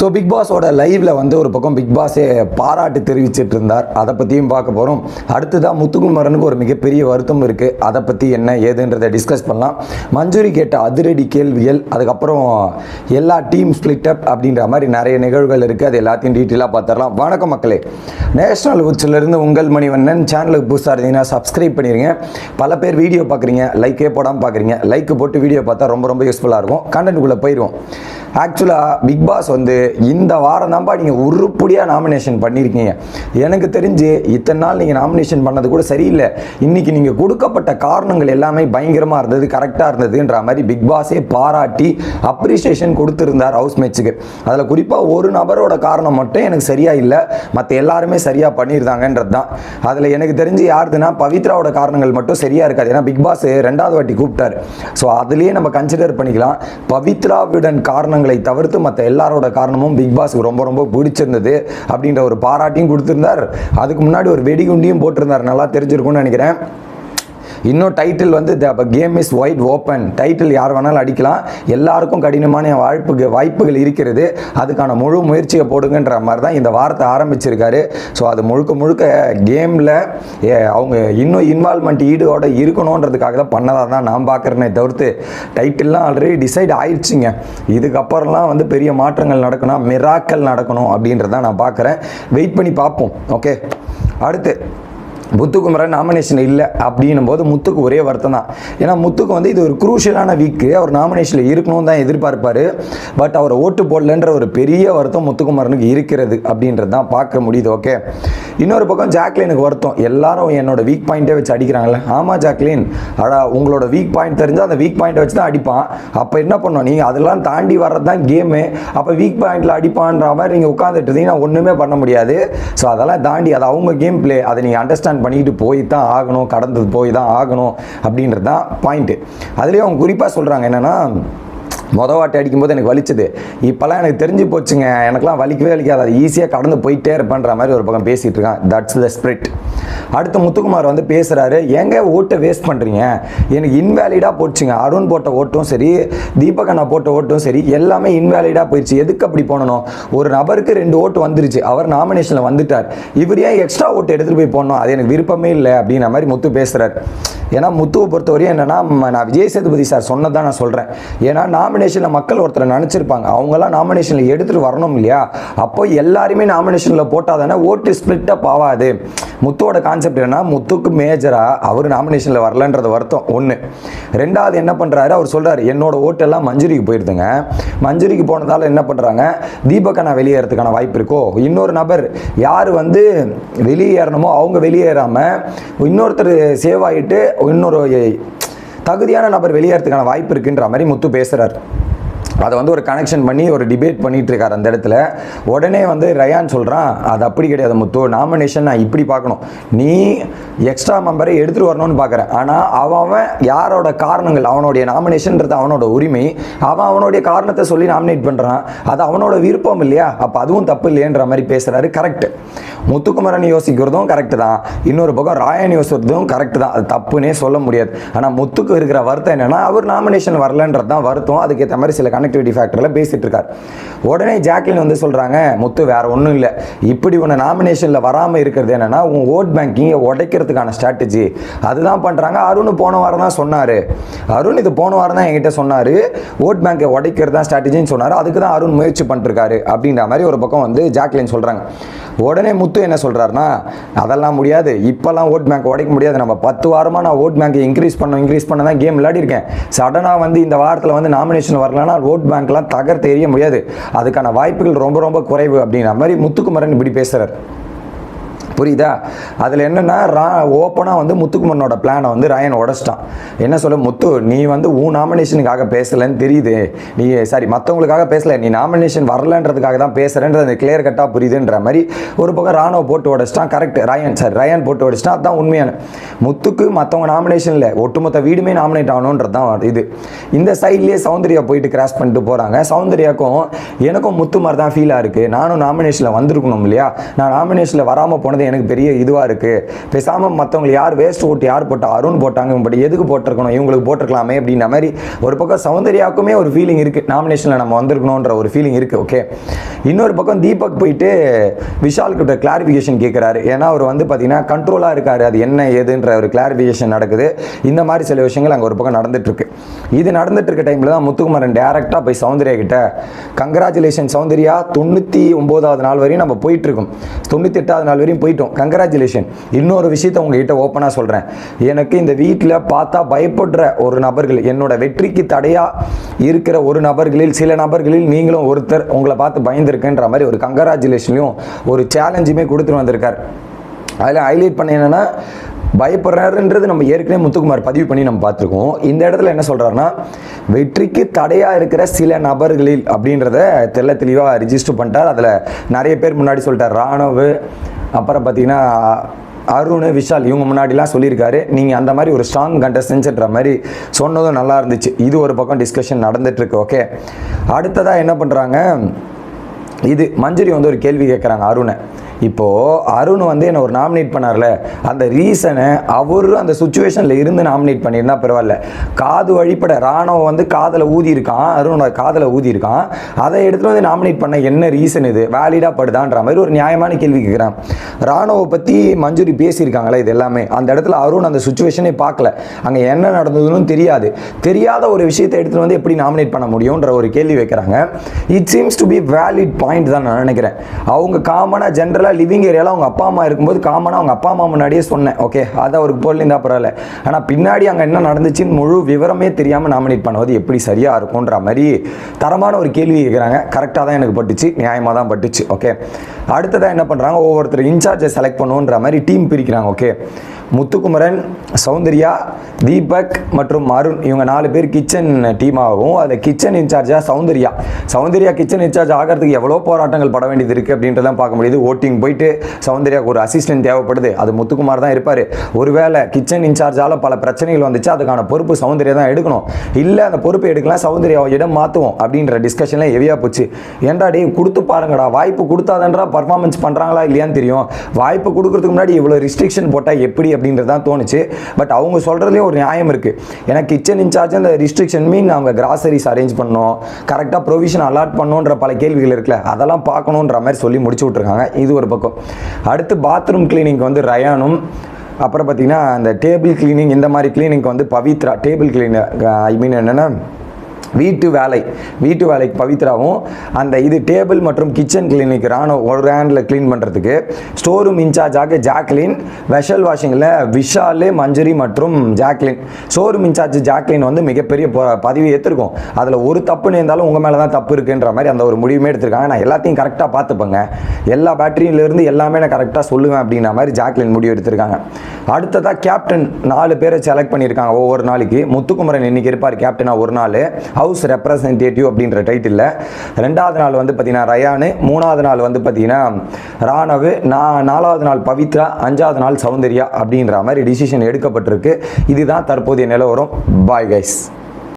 So big பாஸோட லைவ்ல வந்து ஒரு பக்கம் பிக் பாஸே பாராட்டு தெரிவிச்சிட்டு இருந்தார். அதை பற்றியும் பார்க்க போகிறோம் அடுத்ததாக முத்துக்குமரனுக்கு ஒரு மிகப்பெரிய வருத்தம் இருக்குது அதை பற்றி என்ன ஏதுன்றதை டிஸ்கஸ் பண்ணலாம். மஞ்சுரி கேட்ட அதிரடி கேள்விகள் அதுக்கப்புறம் எல்லா டீம் ஸ்பிளிட் அப் அப்படின்ற மாதிரி நிறைய நிகழ்வுகள் இருக்குது அது எல்லாத்தையும் டீட்டெயிலாக பார்த்துடலாம். வணக்கம் மக்களே. நேஷனல் உச்சிலிருந்து உங்கள் மணிவண்ணன் சேனலுக்கு புதுசாக இருந்தீங்கன்னா சப்ஸ்கிரைப் பண்ணிடுங்க பல பேர் வீடியோ பார்க்குறீங்க லைக்கே போடாமல் பார்க்குறீங்க. லைக் போட்டு வீடியோ பார்த்தா ரொம்ப ரொம்ப யூஸ்ஃபுல்லாக இருக்கும். கண்டென்ட்டுக்குள்ளே போயிடுவோம் ஆக்சுவலாக பிக் பாஸ் வந்து இந்த வாரம் தான்ப்பா நீங்கள் உருப்படியாக நாமினேஷன் பண்ணியிருக்கீங்க எனக்கு தெரிஞ்சு இத்தனை நாள் நீங்கள் நாமினேஷன் பண்ணது கூட சரியில்லை. இன்றைக்கி நீங்கள் கொடுக்கப்பட்ட காரணங்கள் எல்லாமே பயங்கரமாக இருந்தது கரெக்டாக இருந்ததுன்ற மாதிரி பிக் பாஸே பாராட்டி அப்ரிசியேஷன் கொடுத்துருந்தார் ஹவுஸ் மேட்ச்சுக்கு அதில் குறிப்பாக ஒரு நபரோட காரணம் மட்டும் எனக்கு சரியாக இல்லை. மற்ற எல்லாருமே சரியாக பண்ணியிருந்தாங்கன்றது தான் அதில் எனக்கு தெரிஞ்சு யாருதுன்னா பவித்ராவோட காரணங்கள் மட்டும் சரியாக இருக்காது. ஏன்னா பிக் பாஸ் ரெண்டாவது வாட்டி கூப்பிட்டாரு. ஸோ அதுலேயே நம்ம கன்சிடர் பண்ணிக்கலாம். பவித்ராவுடன் காரணம் காரணங்களை தவிர்த்து மற்ற எல்லாரோட காரணமும் பிக் பாஸ்க்கு ரொம்ப ரொம்ப பிடிச்சிருந்தது அப்படின்ற ஒரு பாராட்டியும் கொடுத்துருந்தார். அதுக்கு முன்னாடி ஒரு வெடிகுண்டியும் போட்டிருந்தார். நல்லா தெரிஞ்சிருக்கும்னு நினைக்கிறேன். இன்னும் டைட்டில் வந்து the game is wide open title யார் வேணாலும் அடிக்கலாம். எல்லாருக்கும் கடினமான வாய்ப்புக்கு வாய்ப்புகள் இருக்கிறது. அதுக்கான முழு முயற்சியை போடுங்கன்ற மாதிரி தான் இந்த வாரத்தை ஆரம்பிச்சிருக்காரு. ஸோ அது முழுக்க முழுக்க கேமில் அவங்க இன்னும் இன்வால்மெண்ட் ஈடோட இருக்கணுன்றதுக்காக தான் பண்ணதாக தான் நான் பார்க்குறேனே தவிர்த்து டைட்டில்லாம் ஆல்ரெடி டிசைட் ஆயிடுச்சுங்க. இதுக்கப்புறம்லாம் வந்து பெரிய மாற்றங்கள் நடக்கணும் மிராக்கள் நடக்கணும் அப்படின்றத நான் பார்க்குறேன். வெயிட் பண்ணி பார்ப்போம். ஓகே அடுத்து முத்துக்குமரன் நாமினேஷன் இல்லை அப்படின்னும் போது முத்துக்கு ஒரே வருத்தம் தான். ஏன்னா முத்துக்கு வந்து இது ஒரு குரூஷியலான வீக்கு அவர் நாமினேஷனில் இருக்கணும் தான் எதிர்பார்ப்பார். பட் அவர் ஓட்டு போடலன்ற ஒரு பெரிய வருத்தம் முத்துக்குமரனுக்கு இருக்கிறது அப்படின்றது தான் பார்க்க முடியுது ஓகே இன்னொரு பக்கம் ஜாக்லினுக்கு வருத்தம். எல்லாரும் என்னோட வீக் பாயிண்ட்டே வச்சு அடிக்கிறாங்கல்ல. ஆமாம் ஜாக்லின். அடா உங்களோட வீக் பாயிண்ட் தெரிஞ்சால் அந்த வீக் பாயிண்ட்டை வச்சு தான் அடிப்பான். அப்போ என்ன பண்ணோம்? நீங்கள் அதெல்லாம் தாண்டி வர்றது தான் கேமு அப்போ வீக் பாயிண்ட்டில் அடிப்பான்ற மாதிரி நீங்கள் உட்காந்துட்டு இருந்தீங்கன்னா ஒன்றுமே பண்ண முடியாது. ஸோ அதெல்லாம் தாண்டி அது அவங்க கேம் பிளே அதை நீங்கள் அண்டர்ஸ்டாண்ட் பண்ணிக்கிட்டு போய் தான் ஆகணும். கடந்து போய் தான் ஆகணும் அப்படின்றது தான் பாயிண்ட்டு அதுலேயும் அவங்க குறிப்பாக சொல்கிறாங்க என்னென்னா மொதல் வாட்டி அடிக்கும்போது எனக்கு வலிச்சது. இப்போல்லாம் எனக்கு தெரிஞ்சு போச்சுங்க. எனக்குலாம் வலிக்கவே வலிக்காது. அது ஈஸியாக கடந்து போயிட்டே இருப்பேன்ற மாதிரி ஒரு பக்கம் பேசிகிட்டு இருக்கான். தட்ஸ் த ஸ்பிரிட் அடுத்து முத்துக்குமார் வந்து பேசுகிறாரு எங்க ஓட்டை வேஸ்ட் பண்ணுறீங்க எனக்கு இன்வேலிடாக போச்சுங்க. அருண் போட்ட ஓட்டும் சரி தீபக் அண்ணா போட்ட ஓட்டும் சரி எல்லாமே இன்வேலிடாக போயிடுச்சு எதுக்கு அப்படி போனணும்? ஒரு நபருக்கு ரெண்டு ஓட்டு வந்துருச்சு. அவர் நாமினேஷனில் வந்துட்டார். இவர் ஏன் எக்ஸ்ட்ரா ஓட்டு எடுத்துகிட்டு போய் போடணும்? அது எனக்கு விருப்பமே இல்லை. அப்படின்ற மாதிரி முத்து பேசுகிறார் ஏன்னா முத்துவை பொறுத்தவரையும் என்னென்னா நான் விஜய் சேதுபதி சார் சொன்னதான் நான் சொல்கிறேன் ஏன்னா நாமினேஷனில் மக்கள் ஒருத்தரை நினச்சிருப்பாங்க. அவங்கெல்லாம் நாமினேஷனில் எடுத்துகிட்டு வரணும் இல்லையா? அப்போ எல்லாருமே நாமினேஷனில் போட்டால் தானே ஓட்டு ஸ்பிளிட்டப் ஆகாது முத்துவோட கான்செப்ட் என்னன்னா முத்துக்கு மேஜராக அவர் நாமினேஷனில் வரலன்றது வருத்தம் ஒன்று ரெண்டாவது என்ன பண்ணுறாரு அவர் சொல்கிறாரு என்னோட ஓட்டெல்லாம் மஞ்சுரிக்கு போயிருதுங்க. மஞ்சுரிக்கு போனதால என்ன பண்ணுறாங்க தீபக்கா நான் வெளியேறதுக்கான வாய்ப்பு இருக்கோ? இன்னொரு நபர் யார் வந்து வெளியேறணுமோ அவங்க வெளியேறாமல் இன்னொருத்தர் சேவ் ஆகிட்டு இன்னொரு தகுதியான நபர் வெளியேறதுக்கான வாய்ப்பு இருக்குன்ற மாதிரி முத்து பேசுகிறார் அதை வந்து ஒரு கனெக்ஷன் பண்ணி ஒரு டிபேட் பண்ணிட்டு இருக்காரு அந்த இடத்துல. உடனே வந்து ரயான் சொல்கிறான் அது அப்படி கிடையாது முத்து. நாமினேஷன் நான் இப்படி பார்க்கணும். நீ எக்ஸ்ட்ரா மெம்பரை எடுத்துகிட்டு வரணும்னு பார்க்குறேன் ஆனால் அவன் அவன் யாரோட காரணங்கள்? அவனுடைய நாமினேஷன்ன்றது அவனோட உரிமை. அவன் அவனுடைய காரணத்தை சொல்லி நாமினேட் பண்ணுறான் அது அவனோட விருப்பம் இல்லையா? அப்போ அதுவும் தப்பு இல்லையன்ற மாதிரி பேசுகிறாரு கரெக்ட் முத்துக்குமரன் யோசிக்கிறதும் கரெக்டு தான். இன்னொரு பக்கம் ராயன் யோசிக்கிறதும் கரெக்ட் தான். அது தப்புன்னே சொல்ல முடியாது. ஆனால் முத்துக்கு இருக்கிற வருத்தம் என்னென்னா அவர் நாமினேஷன் வரலன்றது தான் வருத்தம். அதுக்கேற்ற மாதிரி சில கனெக்டிவிட்டி ஃபேக்டரில் பேசிட்டு இருக்கார். உடனே ஜாக்லின் வந்து சொல்கிறாங்க முத்து வேற ஒன்றும் இல்லை. இப்படி உன்னை நாமினேஷனில் வராமல் இருக்கிறது என்னன்னா உன் ஓட் பேங்கிங்கை உடைக்கிறதுக்கான ஸ்ட்ராட்டஜி அதுதான் பண்ணுறாங்க அருண் போன வாரம் தான் சொன்னார். அருண் இது போன வாரம் தான் என்கிட்ட சொன்னார். ஓட் பேங்கை உடைக்கிறது தான் ஸ்ட்ராட்டஜின்னு சொன்னார். அதுக்கு தான் அருண் முயற்சி பண்ணிருக்காரு. அப்படின்ற மாதிரி ஒரு பக்கம் வந்து ஜாக்லின் சொல்கிறாங்க உடனே முத்து என்ன சொல்கிறாருன்னா அதெல்லாம் முடியாது. இப்போல்லாம் ஓட் பேங்க் உடைக்க முடியாது. நம்ம பத்து வாரமாக நான் ஓட் பேங்க்கை இன்க்ரீஸ் பண்ண இன்க்ரீஸ் பண்ண தான் கேம் விளையாடிருக்கேன். சடனாக வந்து இந்த வாரத்தில் வந்து நாமினேஷன் வரலன்னா ஓட் பேங்க்லாம் தகர்த்து எரிய முடியாது. அதுக்கான வாய்ப்புகள் ரொம்ப ரொம்ப குறைவு அப்படிங்கிற மாதிரி முத்துக்குமரன் இப்படி பேசுகிறார் புரியுதா? அதில் என்னென்னா ரா ஓப்பனாக வந்து முத்துக்குமனோட பிளானை வந்து ராயன் உடச்சிட்டான். என்ன சொல்ல முத்து நீ வந்து உன் நாமினேஷனுக்காக பேசலைன்னு தெரியுது. நீ சாரி மற்றவங்களுக்காக பேசல நீ நாமினேஷன் வரலன்றதுக்காக தான் பேசுகிறேன்றது அந்த கிளியர் கட்டாக புரியுதுன்ற மாதிரி ஒரு பக்கம் ராணுவ போட்டு உடச்சிட்டான். கரெக்ட் ரயன் சார் ரயன் போட்டு உடச்சிட்டான். அதுதான் உண்மையான. முத்துக்கு மற்றவங்க நாமினேஷன் இல்லை. ஒட்டுமொத்த வீடுமே நாமினேட் ஆகணுன்றது தான் இது. இந்த சைட்லேயே சௌந்தர்யா போயிட்டு கிராஸ் பண்ணிட்டு போகிறாங்க சௌந்தர்யாக்கும் எனக்கும் முத்து மாதிரி தான் ஃபீலாக இருக்குது நானும் நாமினேஷனில் வந்திருக்கணும் இல்லையா? நான் நாமினேஷனில் வராமல் போனது எனக்கு பெரிய இதுவாக இருக்குது பேசாமல் மற்றவங்களை யார் வேஸ்ட் ஓட்டு யார் போட்டா அருண் போட்டாங்க பட் எதுக்கு போட்டிருக்கணும் இவங்களுக்கு போட்டிருக்கலாமே அப்படின்ற மாதிரி ஒரு பக்கம் சௌந்தர்யாவுக்குமே ஒரு ஃபீலிங் இருக்குது நாமினேஷனில் நம்ம வந்திருக்கணுன்ற ஒரு ஃபீலிங் இருக்குது ஓகே இன்னொரு பக்கம் தீபக் போயிட்டு விஷால் கிட்ட கிளாரிஃபிகேஷன் கேட்குறாரு ஏன்னா அவர் வந்து பார்த்தீங்கன்னா கண்ட்ரோலாக இருக்கார். அது என்ன ஏதுன்ற ஒரு கிளாரிஃபிகேஷன் நடக்குது. இந்த மாதிரி சில விஷயங்கள் அங்கே ஒரு பக்கம் நடந்துட்டுருக்கு. இது நடந்துட்டு இருக்க டைமில் தான் முத்துக்குமாரன் டேரெக்டாக போய் சௌந்தர்யா கிட்ட கங்க்ராச்சுலேஷன் சௌந்தர்யா தொண்ணூற்றி ஒம்போதாவது நாள் வரையும் நம்ம போயிட்டு இருக்கோம் தொண்ணூற்றி எட்டாவது நாள் வரையும் போயிட்டு போயிட்டோம். கங்க்ராச்சுலேஷன் இன்னொரு விஷயத்த உங்ககிட்ட ஓப்பனாக சொல்கிறேன் எனக்கு இந்த வீட்டில் பார்த்தா பயப்படுற ஒரு நபர்கள் என்னோட வெற்றிக்கு தடையாக இருக்கிற ஒரு நபர்களில் சில நபர்களில் நீங்களும் ஒருத்தர் உங்களை பார்த்து பயந்துருக்குன்ற மாதிரி ஒரு கங்க்ராச்சுலேஷன்லையும் ஒரு சேலஞ்சுமே கொடுத்துட்டு வந்திருக்கார். அதில் ஹைலைட் பண்ண என்னென்னா பயப்படுறாருன்றது நம்ம ஏற்கனவே முத்துக்குமார் பதிவு பண்ணி நம்ம பார்த்துருக்கோம். இந்த இடத்துல என்ன சொல்கிறாருன்னா வெற்றிக்கு தடையாக இருக்கிற சில நபர்களில் அப்படின்றத தெள்ள தெளிவாக ரிஜிஸ்டர் பண்ணிட்டார். அதில் நிறைய பேர் முன்னாடி சொல்லிட்டார் ராணுவ அப்புறம் பார்த்தீங்கன்னா அருண் விஷால் இவங்க முன்னாடிலாம் சொல்லியிருக்காரு. நீங்கள் அந்த மாதிரி ஒரு ஸ்ட்ராங் கண்டஸ்டன்ஸ்ன்ற மாதிரி சொன்னதும் நல்லா இருந்துச்சு. இது ஒரு பக்கம் டிஸ்கஷன் நடந்துட்டுருக்கு ஓகே அடுத்ததாக என்ன பண்ணுறாங்க இது மஞ்சரி வந்து ஒரு கேள்வி கேட்குறாங்க அருணை. இப்போது அருண் வந்து என்னை ஒரு நாமினேட் பண்ணார்ல. அந்த ரீசனை அவரும் அந்த சுச்சுவேஷனில் இருந்து நாமினேட் பண்ணியிருந்தா பரவாயில்ல. காது வழிபட ராணுவம் வந்து காதில் ஊதி இருக்கான் அருணோட காதில் ஊதி இருக்கான் அதை எடுத்துகிட்டு வந்து நாமினேட் பண்ண என்ன ரீசன் இது? வேலிடாக படுதான்ற மாதிரி ஒரு நியாயமான கேள்வி கேட்குறான். ராணுவ பற்றி மஞ்சுரி பேசியிருக்காங்களே இது எல்லாமே? அந்த இடத்துல அருண் அந்த சுச்சுவேஷனே பார்க்கல. அங்கே என்ன நடந்ததுன்னு தெரியாது. தெரியாத ஒரு விஷயத்தை எடுத்துகிட்டு வந்து எப்படி நாமினேட் பண்ண முடியுன்ற ஒரு கேள்வி வைக்கிறாங்க. It seems to be valid point தான் நான் நினைக்கிறேன். அவங்க காமனாக ஜென்ரலாக லிவிங் ஏரியாவில் அவங்க அப்பா அம்மா இருக்கும்போது காமனாக அவங்க அப்பா அம்மா முன்னாடியே சொன்னேன். ஓகே அதை அவருக்கு போடலிருந்தா பரவாயில்ல. ஆனால் பின்னாடி அங்கே என்ன நடந்துச்சுன்னு முழு விவரமே தெரியாமல் நாமினேட் பண்ணுவது எப்படி சரியாக இருக்கும்ன்ற மாதிரி தரமான ஒரு கேள்வி கேட்குறாங்க கரெக்டாக தான் எனக்கு பட்டுச்சு நியாயமாக தான் பட்டுச்சு. ஓகே அடுத்ததாக என்ன பண்ணுறாங்க ஒவ்வொருத்தர் இன்சார்ஜை செலக்ட் பண்ணுன்ற மாதிரி டீம் பிரிக்கிறாங்க ஓகே முத்துக்குமரன் சௌந்தர்யா தீபக் மற்றும் அருண் இவங்க நாலு பேர் கிச்சன் டீம் ஆகும் அதில் கிச்சன் இன்சார்ஜாக சௌந்தர்யா. சௌந்தர்யா கிச்சன் இன்சார்ஜ் ஆகிறதுக்கு எவ்வளோ போராட்டங்கள் பட வேண்டியது இருக்குது அப்படின்றதான் பார்க்க முடியுது. ஓட்டிங் போயிட்டு சௌந்தர்யாவுக்கு ஒரு அசிஸ்டன்ட் தேவைப்படுது. அது முத்துக்குமார் தான் இருப்பார். ஒருவேளை கிச்சன் இன்சார்ஜால் பல பிரச்சனைகள் வந்துச்சு அதுக்கான பொறுப்பு சௌந்தர்யா தான் எடுக்கணும். இல்லை அந்த பொறுப்பை எடுக்கலாம் சௌந்தர்யாவை இடம் மாற்றுவோம் அப்படின்ற டிஸ்கஷன்லாம் ஹெவியாக போச்சு. ஏன்டா டேய் கொடுத்து பாருங்கடா வாய்ப்பு கொடுத்தாதன்றா பர்ஃபார்மன்ஸ் பண்ணுறாங்களா இல்லையான்னு தெரியும். வாய்ப்பு கொடுக்குறதுக்கு முன்னாடி இவ்வளோ ரிஸ்ட்ரிக்ஷன் போட்டால் எப்படி அப்படின்றது தான் தோணுச்சு. பட் அவங்க சொல்கிறதுலேயும் ஒரு நியாயம் இருக்குது ஏன்னா கிச்சன் இன்சார்ஜ் அந்த ரிஸ்ட்ரிக்ஷன் மீன் அவங்க கிராசரிஸ் அரேஞ்ச் பண்ணோம் கரெக்டாக ப்ரொவிஷன் அலாட் பண்ணுன்ற பல கேள்விகள் இருக்குல்ல. அதெல்லாம் பார்க்கணுன்ற மாதிரி சொல்லி முடிச்சு விட்ருக்காங்க இது ஒரு பக்கம். அடுத்து பாத்ரூம் கிளீனிங் வந்து ரயானும் அப்புறம் பார்த்தீங்கன்னா அந்த டேபிள் கிளீனிங் இந்த மாதிரி கிளீனிங்க்கு வந்து Pavithra table cleaner I mean என்னென்னா வீட்டு வேலை வீட்டு வேலைக்கு பவித்ராவும் அந்த இது டேபிள் மற்றும் கிச்சன் கிளீனிக் ராணுவ ஒரு ஹேண்டில் க்ளீன் பண்ணுறதுக்கு ஸ்டோர் ரூம் இன்சார்ஜாக ஜாக்லின் வெஷல் வாஷிங்கில் விஷாலு மஞ்சரி மற்றும் Jacqueline. Store room incharge Jacqueline வந்து மிகப்பெரிய பதிவு பதவி ஏற்றிருக்கும் அதில் ஒரு தப்புன்னு இருந்தாலும் உங்கள் மேலே தான் தப்பு இருக்குன்ற மாதிரி அந்த ஒரு முடிவுமே எடுத்திருக்காங்க. நான் எல்லாத்தையும் கரெக்டாக பார்த்துப்பேங்க. எல்லா பேட்டரியிலேருந்து எல்லாமே நான் கரெக்டாக சொல்லுவேன் அப்படின்ற மாதிரி ஜாக்லின் முடிவு எடுத்திருக்காங்க. அடுத்ததாக கேப்டன் நாலு பேரை செலக்ட் பண்ணியிருக்காங்க ஒவ்வொரு நாளைக்கு. முத்துக்குமரன் இன்னைக்கு இருப்பார் கேப்டனாக ஒரு நாள். ஹவுஸ் ரெப்ரசன்டேட்டிவ் அப்படின்ற டைட்டிலில் ரெண்டாவது நாள் வந்து பார்த்தீங்கன்னா ரயானு மூணாவது நாள் வந்து பார்த்தீங்கன்னா ராணவு நா நாலாவது நாள் பவித்ரா அஞ்சாவது நாள் சௌந்தர்யா அப்படின்ற மாதிரி டிசிஷன் எடுக்கப்பட்டிருக்கு. இதுதான் தற்போதைய நிலவரம். Bye guys